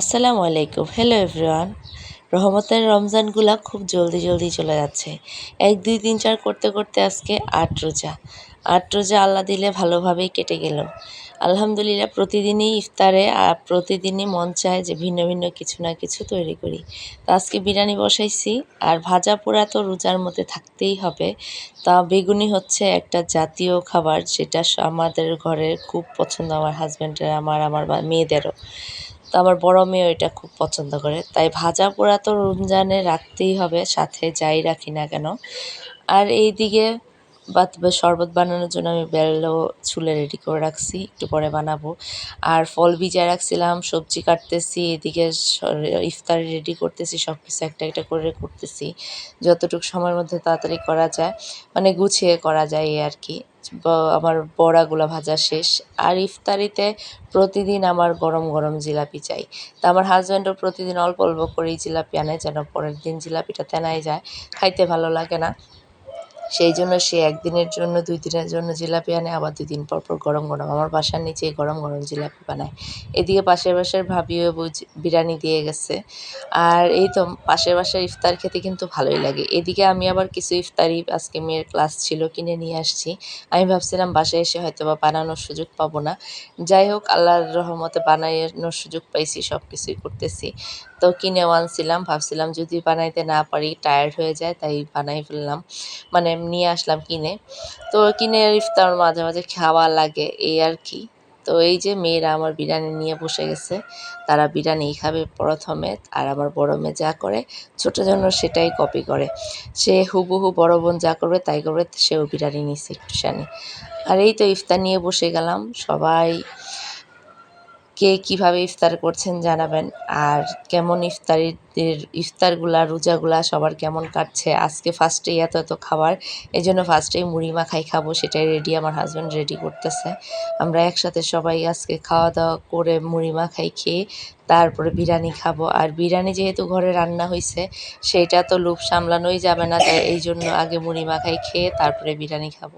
আসসালামু আলাইকুম। Hello everyone রহমতের রমজানগুলা খুব জলদি জলদি চলে যাচ্ছে। এক, দুই, তিন, চার করতে করতে আজকে আট রোজা। আট রোজা আল্লাহ দিলে ভালোভাবেই কেটে গেল। আলহামদুলিল্লাহ প্রতিদিনই ইফতারে আর প্রতিদিনই মন চায় যে ভিন্ন ভিন্ন কিছু না কিছু তৈরি করি। তো আজকে বিরিয়ানি বসাইছি আর ভাজা পোড়া তো রোজার মধ্যে থাকতেই হবে। তা বেগুনি হচ্ছে একটা জাতীয় খাবার, যেটা আমাদের ঘরের খুব পছন্দ আমার হাজব্যান্ডের আমার আমার মেয়েদেরও। তো আমার বড় মেয়েও এটা খুব পছন্দ করে। তাই ভাজা পোড়া তো রমজানে রাখতেই হবে, সাথে যাই রাখি না কেন। আর এই দিকে বাত শরবত বানানোর জন্য আমি বেলও ছুলে রেডি করে রাখছি, একটু পরে বানাবো। আর ফল ভিজায় রাখছিলাম, সবজি কাটতেছি, এদিকে ইফতার রেডি করতেছি সব কিছু একটা একটা করে করতেছি। যতটুকু সময়ের মধ্যে তাড়াতাড়ি করা যায় মানে গুছিয়ে করা যায় আর কি আমার বড়াগুলো ভাজা শেষ। আর ইফতারিতে প্রতিদিন আমার গরম গরম জিলাপি চাই। তা আমার হাজব্যান্ডও প্রতিদিন অল্প অল্প করেই জিলাপি আনে, যেন পরের দিন জিলাপিটা তেনাই যায়। খাইতে ভালো লাগে না। সেই জন্য সে একদিনের জন্য, দুই দিনের জন্য জিলাপি আনে, আবার দুই দিন পর পর গরম গরম। আমার বাসার নিচে গরম গরম জিলাপি বানায়। এদিকে পাশের বাসার ভাবিও বুঝ, বিরিয়ানি দিয়ে গেছে। আর এই তো পাশের বাসার ইফতার খেতে কিন্তু ভালোই লাগে। এদিকে আমি আবার কিছু ইফতারি আজকে মেয়ের ক্লাস ছিল, কিনে নিয়ে আসছি। আমি ভাবছিলাম বাসায় এসে হয়তো বা বানানোর সুযোগ পাবো না। যাই হোক, আল্লাহর রহমতে বানানোর সুযোগ পাইছি সব কিছুই করতেছি। তো কিনেও আনছিলাম, ভাবছিলাম যদি বানাইতে না পারি টায়ার্ড হয়ে যায়, তাই বানাই ফেললাম। মানে নিয়ে আসলাম কিনে। তো কিনে ইফতার মাঝে মাঝে খাওয়া লাগে, এই আর কি। তো এই যে মেয়েরা আমার বিরিয়ানি নিয়ে বসে গেছে, তারা বিরিয়ানি খাবে প্রথমে, আর আমার বড় মেয়ে যা করে, ছোটো জন্য সেটাই কপি করে। সে হুবহু বড় বোন যা করবে, তাই করবে, সেও বিরিয়ানি নিচ্ছে একটুখানি আর এই তো ইফতার নিয়ে বসে গেলাম, সবাই কে কীভাবে ইফতার করছেন জানাবেন। আর কেমন ইফতারির ইফতারগুলা, রোজাগুলা, সবার কেমন কাটছে? আজকে ফার্স্টেই এত এত খাবার এই জন্য ফার্স্টেই মুড়ি মাখাই খাব, সেটাই রেডি আমার হাজব্যান্ড রেডি করতেছে। আমরা একসাথে সবাই আজকে খাওয়া দাওয়া করে মুড়ি মাখাই খেয়ে তারপরে বিরিয়ানি খাব। আর বিরিয়ানি যেহেতু ঘরে রান্না হয়েছে সেইটা তো লোভ সামলানোই যাবে না, তাই এই জন্য আগে মুড়ি মাখাই খেয়ে তারপরে বিরিয়ানি খাব।